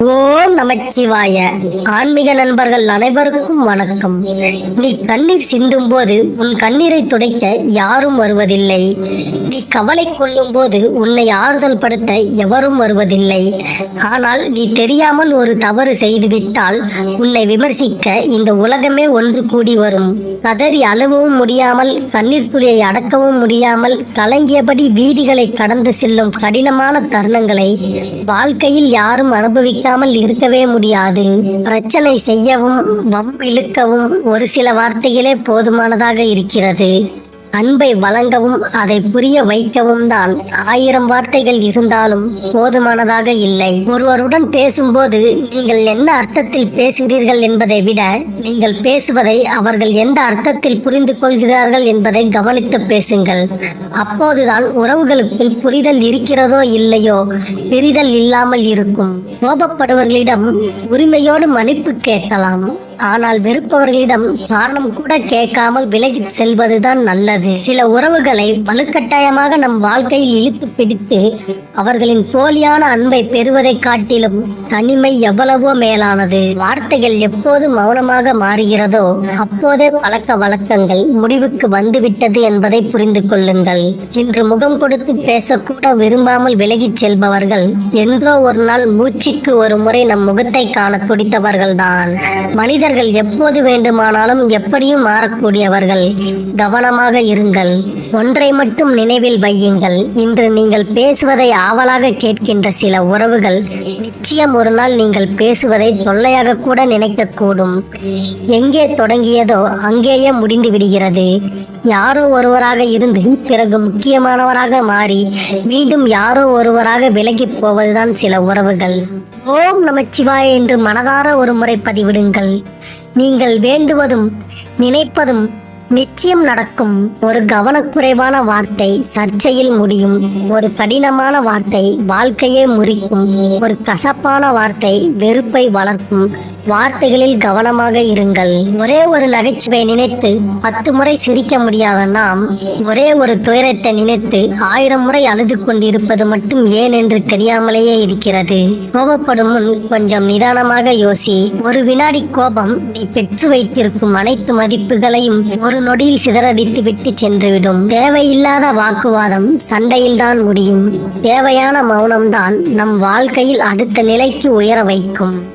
ஓம் நமச்சிவாய. ஆன்மீக நண்பர்கள் அனைவருக்கும் வணக்கம். நீ கண்ணீர் சிந்தும் போது உன் கண்ணீரை துடைக்க யாரும் வருவதில்லை. நீ கவலை கொள்ளும் போது உன்னை ஆறுதல் படுத்த எவரும் வருவதில்லை. ஆனால் நீ தெரியாமல் ஒரு தவறு செய்துவிட்டால் உன்னை விமர்சிக்க இந்த உலகமே ஒன்று கூடி வரும். கதறி அழுவவும் முடியாமல் கண்ணீர் துளியை அடக்கவும் முடியாமல் கலங்கியபடி வீதிகளை கடந்து செல்லும் கடினமான தருணங்களை வாழ்க்கையில் யாரும் அனுபவிக்காமல் இருக்க இருக்கவே முடியாது. பிரச்சனை செய்யவும் வம்பு இழுக்கவும் ஒரு சில வார்த்தைகளே போதுமானதாக இருக்கிறது. அன்பை வழங்கவும் அதை புரிய வைக்கவும் தான். ஆயிரம் வார்த்தைகள் இருந்தாலும் போதுமானதாக இல்லை. ஒருவருடன் பேசும்போது நீங்கள் என்ன அர்த்தத்தில் பேசுகிறீர்கள் என்பதை விட நீங்கள் பேசுவதை அவர்கள் எந்த அர்த்தத்தில் புரிந்து கொள்கிறார்கள் என்பதை கவனித்து பேசுங்கள். அப்போதுதான் உறவுகளுக்குள் புரிதல் இருக்கிறதோ இல்லையோ பிரிதல் இல்லாமல் இருக்கும். கோபப்படுவர்களிடம் உரிமையோடு மன்னிப்பு கேட்கலாம். ஆனால் வெறுப்பவர்களிடம் காரணம் கூட கேட்காமல் விலகி செல்வதுதான் நல்லது. சில உறவுகளை வலுக்கட்டாயமாக நம் வாழ்க்கையில் இழுத்து பிடித்து அவர்களின் போலியான அன்பை பெறுவதை காட்டிலும் தனிமை எவ்வளவோ மேலானது. வார்த்தைகள் எப்போது மௌனமாக மாறுகிறதோ அப்போதே பழக்க வழக்கங்கள் முடிவுக்கு வந்துவிட்டது என்பதை புரிந்து கொள்ளுங்கள். இன்று முகம் கொடுத்து பேசக்கூட விரும்பாமல் விலகிச் செல்பவர்கள் என்றோ ஒரு நாள் மூச்சுக்கு ஒரு முறை நம் முகத்தை காண துடித்தவர்கள்தான். மனிதர்கள் எப்போது வேண்டுமானாலும் எப்படியும் மாறக்கூடியவர்கள். கவனமாக இருங்கள். ஒன்றை மட்டும் நினைவில் வையுங்கள். இன்று நீங்கள் பேசுவதை ஆவலாக கேட்கின்ற சில உறவுகள் நிச்சயம் ஒரு நாள் நீங்கள் பேசுவதை தொல்லையாக கூட நினைக்கக்கூடும். எங்கே தொடங்கியதோ அங்கேயே முடிந்து விடுகிறது. யாரோ ஒருவராக இருந்து பிறகு முக்கியமானவராக மாறி மீண்டும் யாரோ ஒருவராக விலகி போவதுதான் சில உறவுகள். ஓம் நமச்சிவாய என்று மனதார ஒரு முறை பதிவிடுங்கள். நீங்கள் வேண்டுவதும் நினைப்பதும் நிச்சயம் நடக்கும் ஒரு கவனக்குறைவான வார்த்தை சர்ச்சையில் முடியும். ஒரு கடினமான வார்த்தை வாழ்க்கையை முறிக்கும். ஒரு கசப்பான வார்த்தை வெறுப்பை வளர்க்கும். வார்த்தைகளில் கவனமாக இருங்கள். ஒரே ஒரு நகைச்சுவை நினைத்து பத்து முறை சிரிக்க முடியாத நாம் ஒரே ஒரு துயரத்தை நினைத்து ஆயிரம் முறை அழுது கொண்டிருப்பது மட்டும் ஏன் என்று தெரியாமலேயே இருக்கிறது. கோபப்படும் முன் கொஞ்சம் நிதானமாக யோசி ஒரு வினாடி கோபம் நீ பெற்று வைத்திருக்கும் அனைத்து மதிப்புகளையும் ஒரு நொடியில் சிதறடித்து விட்டு சென்றுவிடும். தேவையில்லாத வாக்குவாதம் சண்டையில்தான் முடியும். தேவையான மௌனம்தான் நம் வாழ்க்கையில் அடுத்த நிலைக்கு உயர வைக்கும்.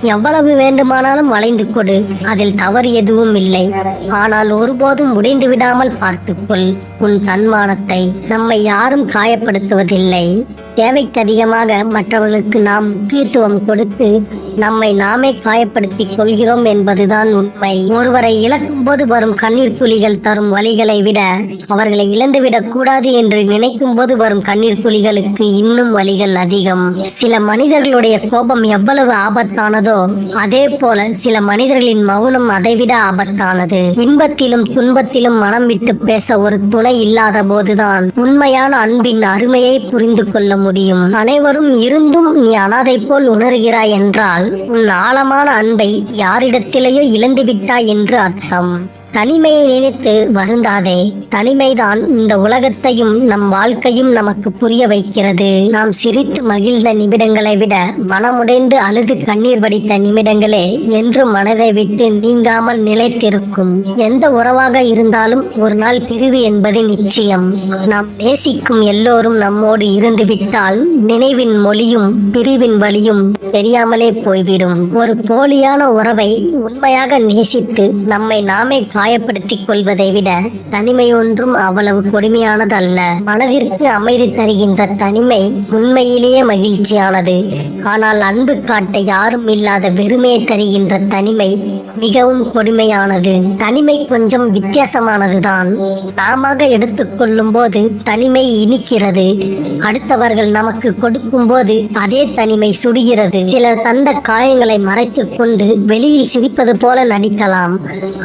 எவ்வளவு வேண்டுமானாலும் வளைந்து கொடு. அதில் தவறு எதுவும் இல்லை. ஆனால் ஒருபோதும் உடைந்து விடாமல் பார்த்துக்கொள். உன் தன்மானத்தை நம்மை யாரும் காயப்படுத்துவதில்லை. தேவைக்கு அதிகமாக மற்றவர்களுக்கு நாம் முக்கியத்துவம் கொடுத்து நம்மை நாமே காயப்படுத்திக் கொள்கிறோம் என்பதுதான் உண்மை. ஒருவரை இழக்கும் போது வரும் கண்ணீர் துளிகள் தரும் வழிகளை விட அவர்களை இழந்துவிடக் கூடாது என்று நினைக்கும் போது வரும் கண்ணீர் துளிகளுக்கு இன்னும் வழிகள் அதிகம். சில மனிதர்களுடைய கோபம் எவ்வளவு ஆபத்தானதோ அதே போல சில மனிதர்களின் மௌனம் அதைவிட ஆபத்தானது. இன்பத்திலும் துன்பத்திலும் மனம் விட்டு பேச ஒரு துணை இல்லாத போதுதான் உண்மையான அன்பின் அருமையை புரிந்து கொள்ள முடியும் முடியும். அனைவரும் இருந்தும் நீ அனாதை போல் உணர்கிறாய் என்றால் உன் ஆழமான அன்பை யாரிடத்திலேயோ இழந்து விட்டாய் என்று அர்த்தம். தனிமையை நினைத்து வருந்தாதே. தனிமைதான் இந்த உலகத்தையும் நம் வாழ்க்கையும் நமக்கு புரிய வைக்கிறது. நாம் சிரித்து மகிழ்ந்த நிமிடங்களை விட மனமுடைந்து அழுது கண்ணீர் வடித்த நிமிடங்களே என்று மனதை விட்டு நீங்காமல் நிலைத்திருக்கும். எந்த உறவாக இருந்தாலும் ஒரு நாள் பிரிவு என்பது நிச்சயம். நாம் நேசிக்கும் எல்லோரும் நம்மோடு இருந்து விட்டால் நினைவின் மொழியும் பிரிவின் வழியும் தெரியாமலே போய்விடும். ஒரு போலியான உறவை உண்மையாக நேசித்து நம்மை நாமே காயப்படுத்திக் கொள்வதை விட தனிமை ஒன்றும் அவ்வளவு கொடுமையானதல்ல. மனதிற்கு அமைதி தருகின்ற தனிமை உண்மையிலேயே மகிழ்ச்சியானது. ஆனால் அன்பு காட்ட யாரும் இல்லாத வெறுமையை தருகின்ற தனிமை மிகவும் கொடுமையானது. தனிமை கொஞ்சம் வித்தியாசமானதுதான். நாம எடுத்துக்கொள்ளும் போது தனிமை இனிக்கிறது. அடுத்தவர்கள் நமக்கு கொடுக்கும் போது அதே தனிமை சுடுகிறது. சிலர் தந்த காயங்களை மறைத்துக் கொண்டு வெளியில் சிரிப்பது போல நடிக்கலாம்.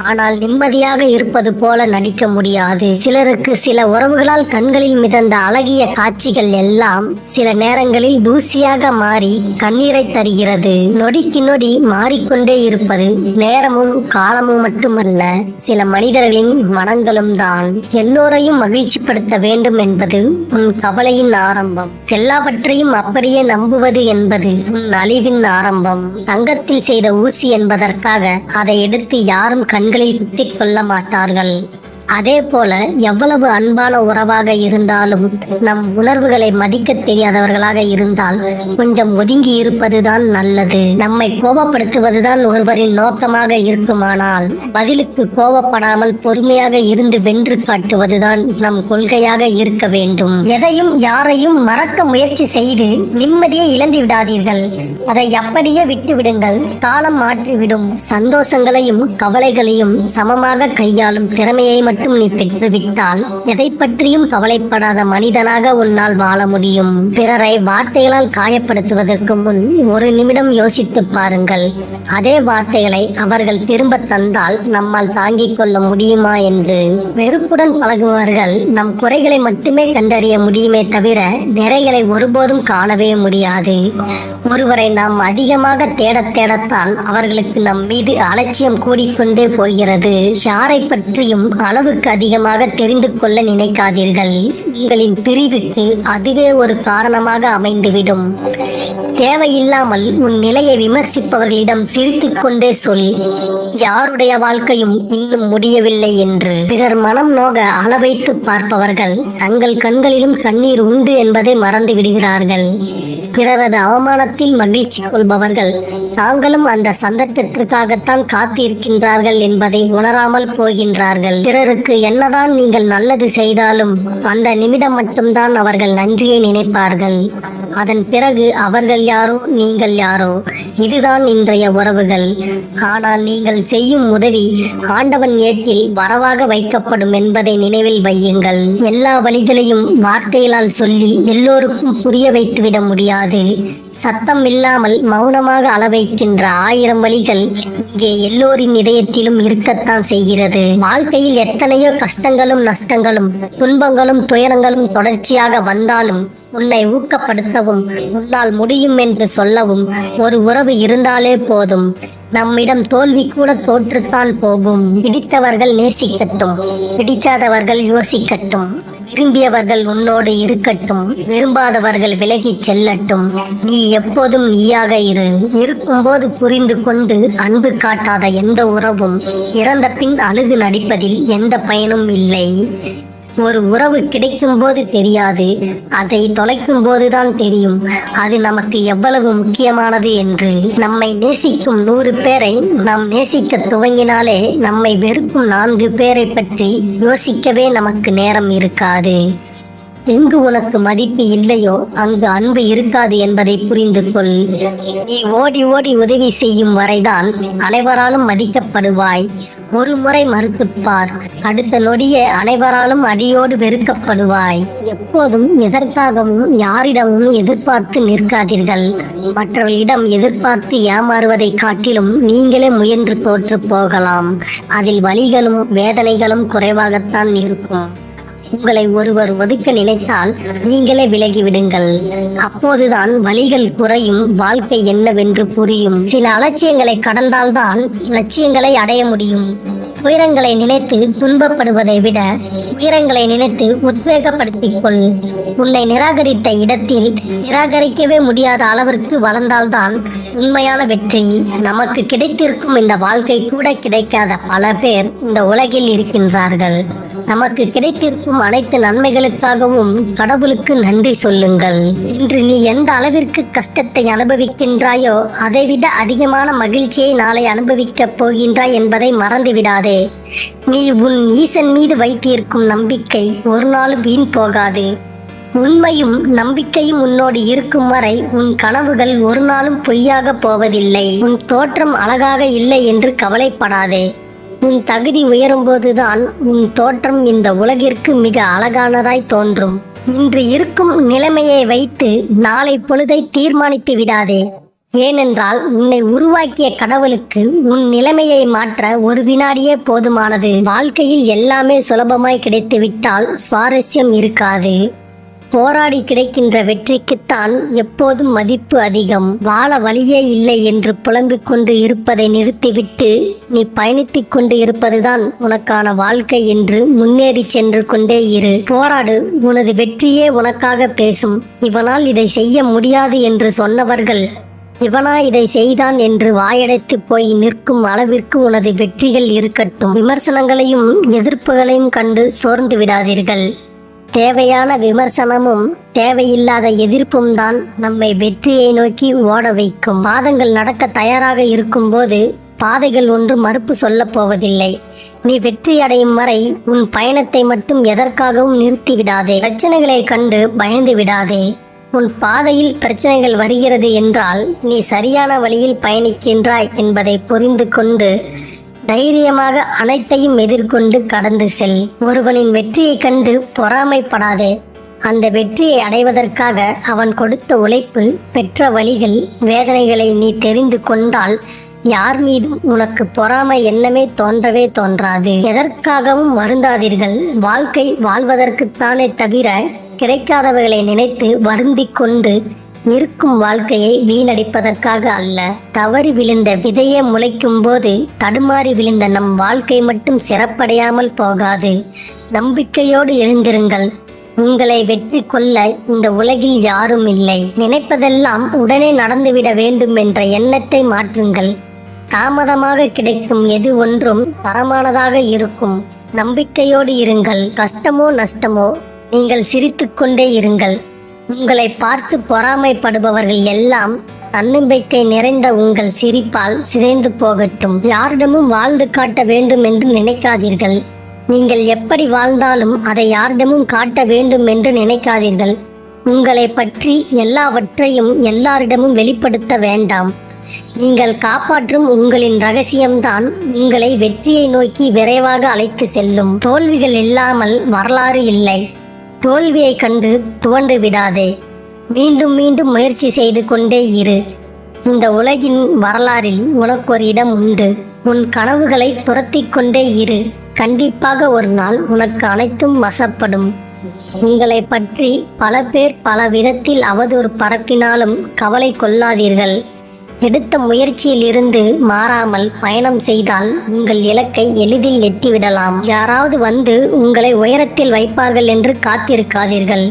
ஆனால் நிம்மதி நிம்மதியாக இருப்பது போல நடிக்க முடியாது. சிலருக்கு சில உறவுகளால் கண்களில் மிதந்த அழகிய காட்சிகள் எல்லாம் சில நேரங்களில் தூசியாக மாறி கண்ணீரை தருகிறது. நொடிக்கு நொடி மாறிக்கொண்டே இருப்பது நேரமும் காலமும் மட்டுமல்ல சில மனிதர்களின் மனங்களும் தான். எல்லோரையும் மகிழ்ச்சிப்படுத்த வேண்டும் என்பது உன் கவலையின் ஆரம்பம். எல்லாவற்றையும் அப்படியே நம்புவது என்பது உன் அழிவின் ஆரம்பம். தங்கத்தில் செய்த ஊசி என்பதற்காக அதை எடுத்து யாரும் கண்களில் குத்திக் கொள்ள மாட்டார்கள். அதே போல எவ்வளவு அன்பான உறவாக இருந்தாலும் நம் உணர்வுகளை மதிக்க தெரியாதவர்களாக இருந்தால் கொஞ்சம் ஒதுங்கி இருப்பதுதான் நல்லது. நம்மை கோபப்படுத்துவதுதான் ஒருவரின் நோக்கமாக இருக்குமானால் பதிலுக்கு கோபப்படாமல் பொறுமையாக இருந்து வென்று காட்டுவதுதான் நம் கொள்கையாக இருக்க வேண்டும். எதையும் யாரையும் மறக்க முயற்சி செய்து நிம்மதியை இழந்து விடாதீர்கள். அதை அப்படியே விட்டு விடுங்கள் காலம் மாற்றிவிடும். சந்தோஷங்களையும் கவலைகளையும் சமமாக கையாளும் திறமையை மட்டும் நீ பெற்றுவிட்டால் எதை பற்றியும் கவலைப்படாத மனிதனாக உன்னால் வாழ முடியும். பிறரை வார்த்தைகளால் காயப்படுத்துவதற்கு முன் ஒரு நிமிடம் யோசித்து பாருங்கள். அதே வார்த்தைகளை அவர்கள் திரும்ப தந்தால் நம்மால் தாங்கிக் கொள்ள முடியுமா என்று. வெறுப்புடன் பழகுபவர்கள் நம் குறைகளை மட்டுமே கண்டறிய முடியுமே தவிர நிறைகளை ஒருபோதும் காணவே முடியாது. ஒருவரை நாம் அதிகமாக தேட தேடத்தான் அவர்களுக்கு நம் மீது அலட்சியம் கூடிக்கொண்டே போகிறது. யாரை பற்றியும் அளவு அளவுக்கு அதிகமாக தெரிந்து கொள்ள நினைக்காதீர்கள். உங்களின் பிரிவுக்கு அதுவே ஒரு காரணமாக அமைந்துவிடும். தேவையில்லாமல் உன் நிலையை விமர்சிப்பவர்களிடம் சிரித்துக் கொண்டே சொல். யாருடைய வாழ்க்கையும் இன்னும் முடியவில்லை என்று. பிறர் மனம் நோக அளவைத்து பார்ப்பவர்கள் தங்கள் கண்களிலும் கண்ணீர் உண்டு என்பதை மறந்து விடுகிறார்கள். பிறரது அவமானத்தில் மகிழ்ச்சி கொள்பவர்கள் தாங்களும் அந்த சந்தர்ப்பத்திற்காகத்தான் காத்திருக்கின்றார்கள் என்பதை உணராமல் போகின்றார்கள். பிறர் பிறருக்கு என்னதான் நீங்கள் நல்லது செய்தாலும் அந்த நிமிடம் மட்டும்தான் அவர்கள் நன்றியை நினைப்பார்கள். அதன் பிறகு அவர்கள் யாரோ நீங்கள் யாரோ? இதுதான் இன்றைய உறவுகள். ஆனால் நீங்கள் செய்யும் உதவி ஆண்டவன் ஏற்றில் வரவாக வைக்கப்படும் என்பதை நினைவில் வையுங்கள். எல்லா வழிகளையும் வார்த்தைகளால் சொல்லி எல்லோருக்கும் புரிய வைத்துவிட முடியாது. சத்தம் இல்லாமல் மௌனமாக அளவைக்கின்ற ஆயிரம் வழிகள் இங்கே எல்லோரின் இதயத்திலும் இருக்கத்தான் செய்கிறது. வாழ்க்கையில் எத்தனையோ கஷ்டங்களும் நஷ்டங்களும் துன்பங்களும் துயரங்களும் தொடர்ச்சியாக வந்தாலும் உன்னை ஊக்கப்படுத்தவும் உன்னால் முடியும் என்று சொல்லவும் ஒரு உறவு இருந்தாலே போதும். நம்மிடம் தோல்வி கூட தோற்றுத்தான் போகும். பிடித்தவர்கள் நேசிக்கட்டும். பிடிக்காதவர்கள் யோசிக்கட்டும். விரும்பியவர்கள் உன்னோடு இருக்கட்டும். விரும்பாதவர்கள் விலகிச் செல்லட்டும். நீ எப்போதும் நீயாக இரு. இருக்கும்போது புரிந்து கொண்டு அன்பு காட்டாத எந்த உறவும் இறந்த பின் அழுது நடிப்பதில் எந்த பயனும் இல்லை. ஒரு உறவு கிடைக்கும் போது தெரியாது அதை தொலைக்கும் போதுதான் தெரியும். அது நமக்கு எவ்வளவு முக்கியமானது என்று. நம்மை நேசிக்கும் நூறு பேரை நாம் நேசிக்க துவங்கினாலே நம்மை வெறுக்கும் நான்கு பேரை பற்றி யோசிக்கவே நமக்கு நேரம் இருக்காது. எங்கு உனக்கு மதிப்பு இல்லையோ அங்கு அன்பு இருக்காது என்பதை புரிந்து கொள். நீ ஓடி ஓடி உதவி செய்யும் வரைதான் அனைவராலும் மதிக்கப்படுவாய். ஒரு முறை மறுத்துப்பார் அடுத்த நொடியே அனைவராலும் அடியோடு வெறுக்கப்படுவாய். எப்போதும் எதற்காகவும் யாரிடமும் எதிர்பார்த்து நிற்காதீர்கள். மற்றவர்களிடம் எதிர்பார்த்து ஏமாறுவதை காட்டிலும் நீங்களே முயன்று தோற்று போகலாம். அதில் வலிகளும் வேதனைகளும் குறைவாகத்தான் இருக்கும். உங்களை ஒருவர் ஒதுக்க நினைத்தால் நீங்களே விலகி விடுங்கள் அப்போதுதான் வழிகள் குறையும் வாழ்க்கை என்னவென்று புரியும். சில அலட்சியங்களை கடந்தால்தான் லட்சியங்களை அடைய முடியும். துயரங்களை நினைத்து துன்பப்படுவதை விட உயரங்களை நினைத்து உத்வேகப்படுத்திக் கொள். உன்னை நிராகரித்த இடத்தில் நிராகரிக்கவே முடியாத அளவிற்கு வளர்ந்தால்தான் உண்மையான வெற்றி. நமக்கு கிடைத்திருக்கும் இந்த வாழ்க்கை கூட கிடைக்காத பல பேர் இந்த உலகில் இருக்கின்றார்கள். நமக்கு கிடைத்திருக்கும் அனைத்து நன்மைகளுக்காகவும் கடவுளுக்கு நன்றி சொல்லுங்கள். இன்று நீ எந்த அளவிற்கு கஷ்டத்தை அனுபவிக்கின்றாயோ அதைவிட அதிகமான மகிழ்ச்சியை நாளை அனுபவிக்கப் போகின்றாய் என்பதை மறந்துவிடாதே. நீ உன் ஈசன் மீது வைத்திருக்கும் நம்பிக்கை ஒரு நாளும் வீண் போகாது. உண்மையும் நம்பிக்கையும் உன்னோடு இருக்கும் வரை உன் கனவுகள் ஒரு நாளும் பொய்யாக போவதில்லை. உன் தோற்றம் அழகாக இல்லை என்று கவலைப்படாதே. உன் தகுதி உயரும்போதுதான் உன் தோற்றம் இந்த உலகிற்கு மிக அழகானதாய் தோன்றும். இன்று இருக்கும் நிலைமையை வைத்து நாளை பொழுதை தீர்மானித்து விடாதே. ஏனென்றால் உன்னை உருவாக்கிய கடவுளுக்கு உன் நிலைமையை மாற்ற ஒரு வினாடியே போதுமானது. வாழ்க்கையில் எல்லாமே சுலபமாய் கிடைத்துவிட்டால் சுவாரஸ்யம் இருக்காது. போராடி கிடைக்கின்ற வெற்றிக்குத்தான் எப்போதும் மதிப்பு அதிகம். வாழ வழியே இல்லை என்று புலம்பிக் கொண்டு இருப்பதை நிறுத்திவிட்டு நீ பயணித்துக் கொண்டு இருப்பதுதான் உனக்கான வாழ்க்கை என்று முன்னேறி சென்று கொண்டே இரு. போராடு உனது வெற்றியே உனக்காக பேசும். இவனால் இதை செய்ய முடியாது என்று சொன்னவர்கள் இவனா இதை செய்தான் என்று வாயடைத்து போய் நிற்கும் அளவிற்கு உனது வெற்றிகள் இருக்கட்டும். விமர்சனங்களையும் எதிர்ப்புகளையும் கண்டு சோர்ந்து விடாதீர்கள். தேவையான விமர்சனமும் தேவையில்லாத எதிர்ப்பும் தான் நம்மை வெற்றியை நோக்கி ஓட வைக்கும். பாதங்கள் நடக்க தயாராக இருக்கும்போது பாதைகள் ஒன்று மறுப்பு சொல்லப் போவதில்லை. நீ வெற்றி அடையும் வரை உன் பயணத்தை மட்டும் எதற்காகவும் நிறுத்திவிடாதே பிரச்சனைகளை கண்டு பயந்து விடாதே. உன் பாதையில் பிரச்சனைகள் வருகிறது என்றால் நீ சரியான வழியில் பயணிக்கின்றாய் என்பதை புரிந்து கொண்டு தைரியமாக அனைத்தையும் எதிர்கொண்டு கடந்து செல். ஒருவனின் வெற்றியைக் கண்டு பொறாமைப்படாதே. அந்த வெற்றியை அடைவதற்காக அவன் கொடுத்த உழைப்பு பெற்ற வழிகள் வேதனைகளை நீ தெரிந்து கொண்டால் யார் மீதும் உனக்கு பொறாமை எண்ணமே தோன்றவே தோன்றாது. எதற்காகவும் வருந்தாதீர்கள். வாழ்க்கை வாழ்வதற்குத்தானே தவிர கிடைக்காதவைகளை நினைத்து வருந்திக் கொண்டு இருக்கும் வாழ்க்கையை வீணடிப்பதற்காக அல்ல. தவறி விழுந்த விதையே முளைக்கும் போது தடுமாறி விழுந்த நம் வாழ்க்கை மட்டும் சிறப்படையாமல் போகாது. நம்பிக்கையோடு எழுந்திருங்கள். உங்களை வெற்றி கொள்ள இந்த உலகில் யாரும் இல்லை. நினைப்பதெல்லாம் உடனே நடந்துவிட வேண்டும் என்ற எண்ணத்தை மாற்றுங்கள். தாமதமாக கிடைக்கும் எது ஒன்றும் தரமானதாக இருக்கும். நம்பிக்கையோடு இருங்கள். கஷ்டமோ நஷ்டமோ நீங்கள் சிரித்துக்கொண்டே இருங்கள். உங்களை பார்த்து பொறாமைப்படுபவர்கள் எல்லாம் தன்னம்பிக்கை நிறைந்த உங்கள் சிரிப்பால் சிதைந்து போகட்டும். யாரிடமும் வாழ்ந்து காட்ட வேண்டும் என்று நினைக்காதீர்கள். நீங்கள் எப்படி வாழ்ந்தாலும் அதை யாரிடமும் காட்ட வேண்டும் என்று நினைக்காதீர்கள். உங்களை பற்றி எல்லாவற்றையும் எல்லாரிடமும் வெளிப்படுத்த வேண்டாம். நீங்கள் காப்பாற்றும் உங்களின் ரகசியம்தான் உங்களை வெற்றியை நோக்கி விரைவாக அழைத்து செல்லும். தோல்விகள் இல்லாமல் வரலாறு இல்லை. தோல்வியை கண்டு துவண்டு விடாதே. மீண்டும் மீண்டும் முயற்சி செய்து கொண்டே இரு. இந்த உலகின் வரலாறில் உனக்கு ஒரு இடம் உண்டு. உன் கனவுகளை துரத்தி கொண்டே இரு. கண்டிப்பாக ஒரு நாள் உனக்கு அனைத்தும் வசப்படும். உங்களை பற்றி பல பேர் பல விதத்தில் அவதூறு பரப்பினாலும் கவலை கொள்ளாதீர்கள். எடுத்த முயற்சியிலிருந்து மாறாமல் பயணம் செய்தால் உங்கள் இலக்கை எளிதில் எட்டிவிடலாம். யாராவது வந்து உங்களை உயரத்தில் வைப்பார்கள் என்று காத்திருக்காதீர்கள்.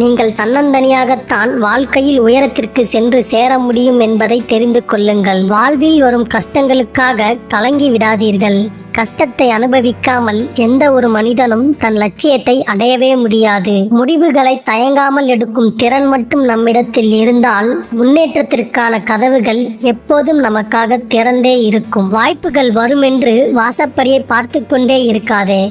நீங்கள் தன்னந்தனியாகத்தான் வாழ்க்கையில் உயரத்திற்கு சென்று சேர முடியும் என்பதை தெரிந்து கொள்ளுங்கள். வாழ்வில் வரும் கஷ்டங்களுக்காக கலங்கி விடாதீர்கள். கஷ்டத்தை அனுபவிக்காமல் எந்த ஒரு மனிதனும் தன் லட்சியத்தை அடையவே முடியாது. முடிவுகளை தயங்காமல் எடுக்கும் திறன் மட்டும் நம்மிடத்தில் இருந்தால் முன்னேற்றத்திற்கான கதவுகள் எப்போதும் நமக்காக திறந்தே இருக்கும். வாய்ப்புகள் வருமென்று வாசப்படியை பார்த்து கொண்டே இருக்காதே.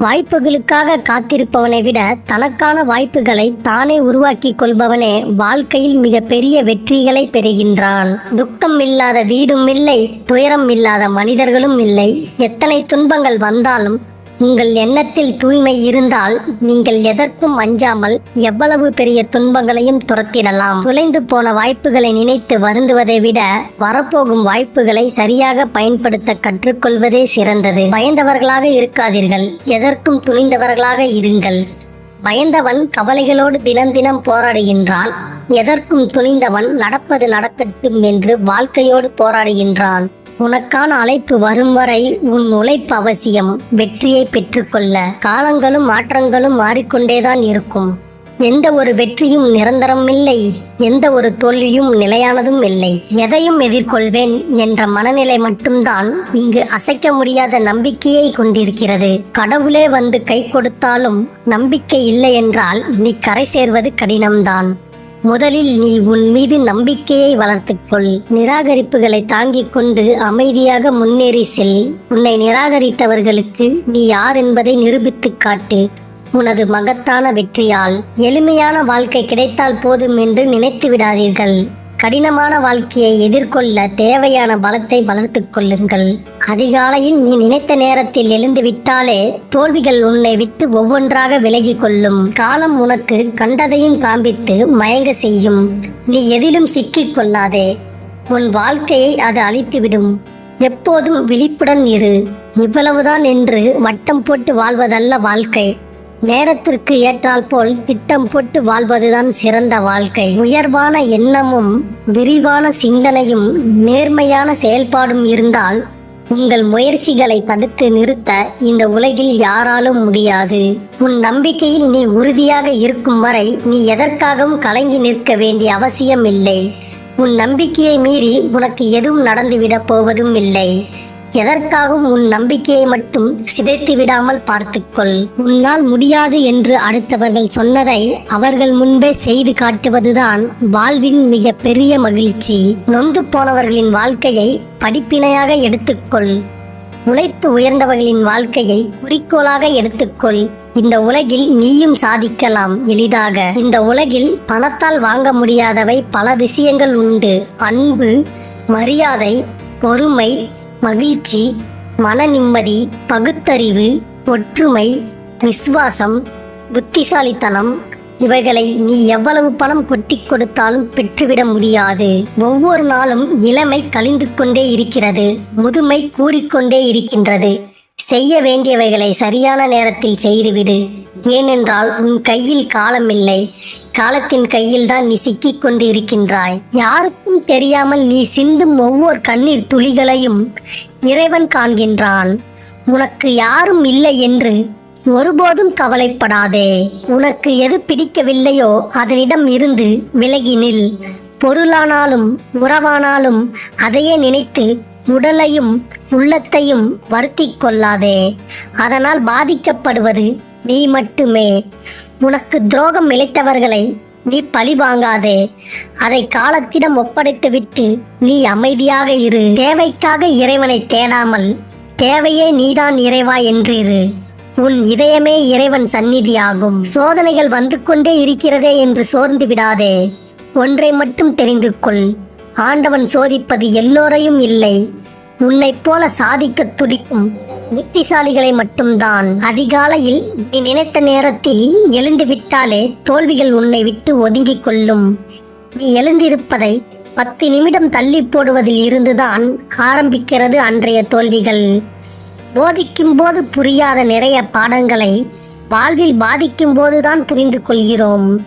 வாய்ப்புகளுக்காக காத்திருப்பவனை விட தனக்கான வாய்ப்புகளை தானே உருவாக்கி கொள்பவனே வாழ்க்கையில் மிக பெரிய வெற்றிகளை பெறுகின்றான். துக்கம் இல்லாத வீடும் இல்லை துயரம் இல்லாத மனிதர்களும் இல்லை. எத்தனை துன்பங்கள் வந்தாலும் உங்கள் எண்ணத்தில் தூய்மை இருந்தால் நீங்கள் எதற்கும் அஞ்சாமல் எவ்வளவு பெரிய துன்பங்களையும் துரத்திடலாம். தொலைந்து போன வாய்ப்புகளை நினைத்து வருந்துவதை விட வரப்போகும் வாய்ப்புகளை சரியாக பயன்படுத்த கற்றுக்கொள்வதே சிறந்தது. பயந்தவர்களாக இருக்காதீர்கள். எதற்கும் துணிந்தவர்களாக இருங்கள். பயந்தவன் கவலைகளோடு தினம் தினம் போராடுகின்றான். எதற்கும் துணிந்தவன் நடப்பது நடக்கட்டும் என்று வாழ்க்கையோடு போராடுகின்றான். உனக்கான அழைப்பு வரும் வரை உன் உழைப்பு அவசியம். வெற்றியை பெற்றுக்கொள்ள. காலங்களும் மாற்றங்களும் மாறிக்கொண்டேதான் இருக்கும். எந்த ஒரு வெற்றியும் நிரந்தரம் இல்லை. எந்த ஒரு தோல்வியும் நிலையானதும் இல்லை. எதையும் எதிர்கொள்வேன் என்ற மனநிலை மட்டும்தான் இங்கு அசைக்க முடியாத நம்பிக்கையை கொண்டிருக்கிறது. கடவுளே வந்து கை கொடுத்தாலும் நம்பிக்கை இல்லை என்றால் நீ கரை சேர்வது கடினம்தான். முதலில் நீ உன் மீது நம்பிக்கையை வளர்த்துக்கொள். நிராகரிப்புகளை தாங்கிக் கொண்டு அமைதியாக முன்னேறி செல். உன்னை நிராகரித்தவர்களுக்கு நீ யார் என்பதை நிரூபித்துக் காட்டு. உனது மகத்தான வெற்றியால் எளிமையான வாழ்க்கை கிடைத்தால் போதும் என்று நினைத்து விடாதீர்கள். கடினமான வாழ்க்கையை எதிர்கொள்ள தேவையான பலத்தை வளர்த்து கொள்ளுங்கள். அதிகாலையில் நீ நினைத்த நேரத்தில் எழுந்து விட்டாலே தோல்விகள் உன்னை விட்டு ஒவ்வொன்றாக விலகிக் கொள்ளும். காலம் உனக்கு கண்டதையும் காண்பித்து மயங்க செய்யும். நீ எதிலும் சிக்கிக் கொள்ளாதே. உன் வாழ்க்கையை அது அழித்துவிடும். எப்போதும் விழிப்புடன் இரு. இவ்வளவுதான் என்று வட்டம் போட்டு வாழ்வதல்ல வாழ்க்கை. நேரத்திற்கு ஏற்றால் போல் திட்டம் போட்டு வாழ்வதுதான் சிறந்த வாழ்க்கை. உயர்வான எண்ணமும் விரிவான சிந்தனையும் நேர்மையான செயல்பாடும் இருந்தால் உங்கள் முயற்சிகளை தடுத்து நிறுத்த இந்த உலகில் யாராலும் முடியாது. உன் நம்பிக்கையில் நீ உறுதியாக இருக்கும் வரை நீ எதற்காகவும் கலங்கி நிற்க வேண்டிய அவசியம் இல்லை. உன் நம்பிக்கையை மீறி உனக்கு எதுவும் நடந்துவிடப் போவதும் இல்லை. எதற்காகவும் உன் நம்பிக்கையை மட்டும் சிதைத்து விடாமல் பார்த்துக்கொள். உன்னால் முடியாது என்று அடுத்தவர்கள் சொன்னதை அவர்கள் முன்பே செய்து காட்டுவதுதான் வாழ்வின் மிக பெரிய மகிழ்ச்சி. நொந்து போனவர்களின் வாழ்க்கையை படிப்பினையாக எடுத்துக்கொள். உழைத்து உயர்ந்தவர்களின் வாழ்க்கையை குறிக்கோளாக எடுத்துக்கொள். இந்த உலகில் நீயும் சாதிக்கலாம் எளிதாக. இந்த உலகில் பணத்தால் வாங்க முடியாதவை பல விஷயங்கள் உண்டு. அன்பு மரியாதை பொறுமை மகிழ்ச்சி மன நிம்மதி பகுத்தறிவு ஒற்றுமை விசுவாசம் புத்திசாலித்தனம் இவைகளை நீ எவ்வளவு பணம் கொட்டி கொடுத்தாலும் பெற்றுவிட முடியாது. ஒவ்வொரு நாளும் இளமை கழிந்து கொண்டே இருக்கிறது முதுமை கூடிக்கொண்டே இருக்கின்றது. செய்ய வேண்டியவைகளை சரியான நேரத்தில் செய்துவிடு. ஏனென்றால் உன் கையில் காலம் இல்லை. காலத்தின் கையில் தான் நீ சிக்கிக் கொண்டு இருக்கின்றாய் யாருக்கும் தெரியாமல் நீ சிந்தும் ஒவ்வொரு கண்ணீர் துளிகளையும் இறைவன் காண்கின்றான். உனக்கு யாரும் இல்லை என்று ஒருபோதும் கவலைப்படாதே. உனக்கு எது பிடிக்கவில்லையோ அதனிடம் இருந்து விலகி நில். பொருளானாலும் உறவானாலும் அதையே நினைத்து உடலையும் உள்ளத்தையும் வருத்தி கொள்ளாதே. அதனால் பாதிக்கப்படுவது நீ மட்டுமே. உனக்கு துரோகம் இழைத்தவர்களை நீ பழி வாங்காதே அதை காலத்திடம் ஒப்படைத்துவிட்டு நீ அமைதியாக இரு. தேவைக்காக இறைவனை தேடாமல் தேவையே நீதான் இறைவா என்றிரு. உன் இதயமே இறைவன் சந்நிதியாகும். சோதனைகள் வந்து கொண்டே இருக்கிறதே என்று சோர்ந்து விடாதே. ஒன்றை மட்டும் தெரிந்து கொள். ஆண்டவன் சோதிப்பது எல்லோரையும் இல்லை. உன்னைப் போல சாதிக்க துடிக்கும் புத்திசாலிகளை மட்டும்தான். அதிகாலையில் நீ நினைத்த நேரத்தில் எழுந்து விட்டாலே தோல்விகள் உன்னை விட்டு ஒதுங்கிக் கொள்ளும். நீ எழுந்திருப்பதை பத்து நிமிடம் தள்ளி போடுவதில் இருந்துதான் ஆரம்பிக்கிறது அன்றைய தோல்விகள். போதிக்கும் போது புரியாத நிறைய பாடங்களை வாழ்வில் பாதிக்கும் போதுதான் புரிந்து கொள்கிறோம்.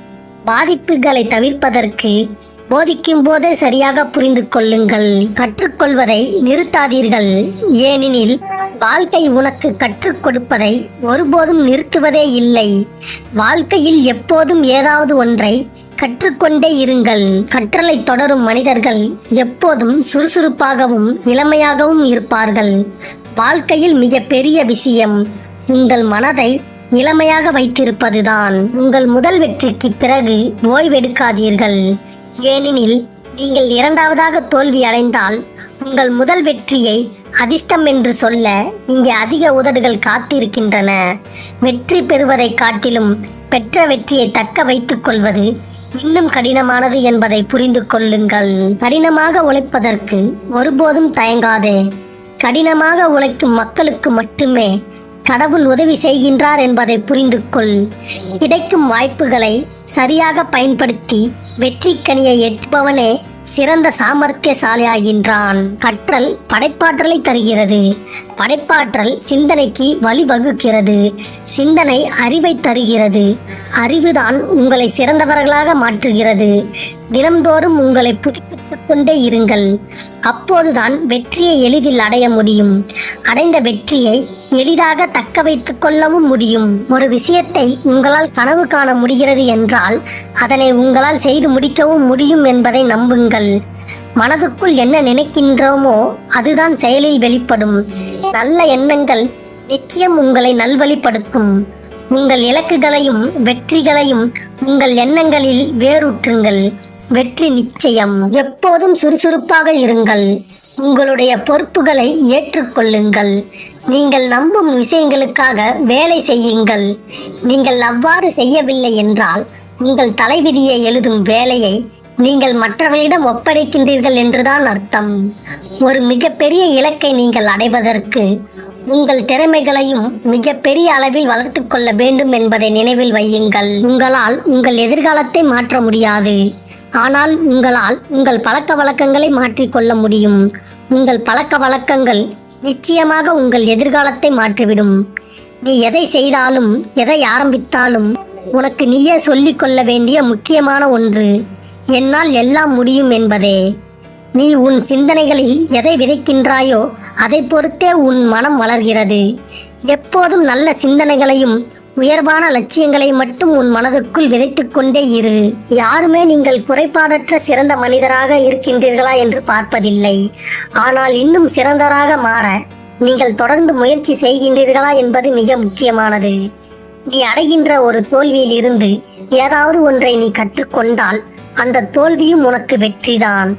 பாதிப்புகளை தவிர்ப்பதற்கு போதிக்கும் போதே சரியாக புரிந்து கொள்ளுங்கள். கற்றுக்கொள்வதை நிறுத்தாதீர்கள். ஏனெனில் வாழ்க்கை உனக்கு கற்றுக் கொடுப்பதை ஒருபோதும் நிறுத்துவதே இல்லை. வாழ்க்கையில் எப்போதும் ஏதாவது ஒன்றை கற்றுக்கொண்டே இருங்கள். கற்றலை தொடரும் மனிதர்கள் எப்போதும் சுறுசுறுப்பாகவும் இளமையாகவும் இருப்பார்கள். வாழ்க்கையில் மிக பெரிய விஷயம் உங்கள் மனதை இளமையாக வைத்திருப்பதுதான். உங்கள் முதல் வெற்றிக்கு பிறகு ஓய்வெடுக்காதீர்கள். ஏனெனில் நீங்கள் இரண்டாவதாக தோல்வி அடைந்தால் உங்கள் முதல் வெற்றியை அதிர்ஷ்டம் என்று சொல்ல இங்கே அதிக உதடுகள் காத்திருக்கின்றன. வெற்றி பெறுவதைக் காட்டிலும் பெற்ற வெற்றியை தக்க வைத்துக் கொள்வது இன்னும் கடினமானது என்பதை புரிந்து கொள்ளுங்கள். கடினமாக உழைப்பதற்கு ஒருபோதும் தயங்காதே. கடினமாக உழைக்கும் மக்களுக்கு மட்டுமே கடவுள் உதவி செய்கின்றார் என்பதை புரிந்து கொள் கிடைக்கும் வாய்ப்புகளை சரியாக பயன்படுத்தி வெற்றி கனியை எட்டுபவனே சிறந்த சாமர்த்தியசாலியாகின்றான். கற்றல் படைப்பாற்றலை தருகிறது. படைப்பாற்றல் சிந்தனைக்கு வழிவகுக்கிறது. சிந்தனை அறிவை தருகிறது. அறிவுதான் உங்களை சிறந்தவர்களாக மாற்றுகிறது. தினம்தோறும் உங்களை புதுப்பித்து கொண்டே இருங்கள். அப்போதுதான் வெற்றியை எளிதில் அடைய முடியும். அடைந்த வெற்றியை எளிதாக தக்க வைத்துக் கொள்ளவும் முடியும். ஒரு விஷயத்தை உங்களால் கனவு காண முடிகிறது என்றால் அதனை உங்களால் செய்து முடிக்கவும் முடியும் என்பதை நம்புங்கள். மனதுக்குள் என்ன நினைக்கின்றோமோ அதுதான் செயலில் வெளிப்படும். நல்ல எண்ணங்கள் நிச்சயம் உங்களை நல்வழிப்படுத்தும். உங்கள் இலக்குகளையும் வெற்றிகளையும் உங்கள் எண்ணங்களில் வேரூற்றுங்கள். வெற்றி நிச்சயம். எப்போதும் சுறுசுறுப்பாக இருங்கள். உங்களுடைய பொறுப்புகளை ஏற்றுக்கொள்ளுங்கள். நீங்கள் நம்பும் விஷயங்களுக்காக வேலை செய்யுங்கள். நீங்கள் அவ்வாறு செய்யவில்லை என்றால் உங்கள் தலைவிதியை எழுதும் வேலையை நீங்கள் மற்றவர்களிடம் ஒப்படைக்கின்றீர்கள் என்றுதான் அர்த்தம். ஒரு மிகப்பெரிய இலக்கை நீங்கள் அடைவதற்கு உங்கள் திறமைகளையும் மிகப்பெரிய அளவில் வளர்த்து கொள்ள வேண்டும் என்பதை நினைவில் வையுங்கள். உங்களால் உங்கள் எதிர்காலத்தை மாற்ற முடியாது. ஆனால் உங்களால் உங்கள் பழக்க வழக்கங்களை மாற்றிக்கொள்ள முடியும். உங்கள் பழக்க வழக்கங்கள் நிச்சயமாக உங்கள் எதிர்காலத்தை மாற்றிவிடும். நீ எதை செய்தாலும் எதை ஆரம்பித்தாலும் உனக்கு நீயே சொல்லிக்கொள்ள வேண்டிய முக்கியமான ஒன்று என்னால் எல்லாம் முடியும் என்பதே. நீ உன் சிந்தனைகளில் எதை விதைக்கின்றாயோ அதை பொறுத்தே உன் மனம் வளர்கிறது. எப்போதும் நல்ல சிந்தனைகளையும் உயர்வான லட்சியங்களை மட்டும் உன் மனதுக்குள் விதைத்துக் கொண்டே இரு. யாருமே நீங்கள் குறைபாடற்ற சிறந்த மனிதராக இருக்கின்றீர்களா என்று பார்ப்பதில்லை. ஆனால் இன்னும் சிறந்தராக மாற நீங்கள் தொடர்ந்து முயற்சி செய்கின்றீர்களா என்பது மிக முக்கியமானது. நீ அடைகின்ற ஒரு தோல்வியில் இருந்து ஏதாவது ஒன்றை நீ கற்றுக்கொண்டால் அந்த தோல்வியும் உனக்கு வெற்றிதான்.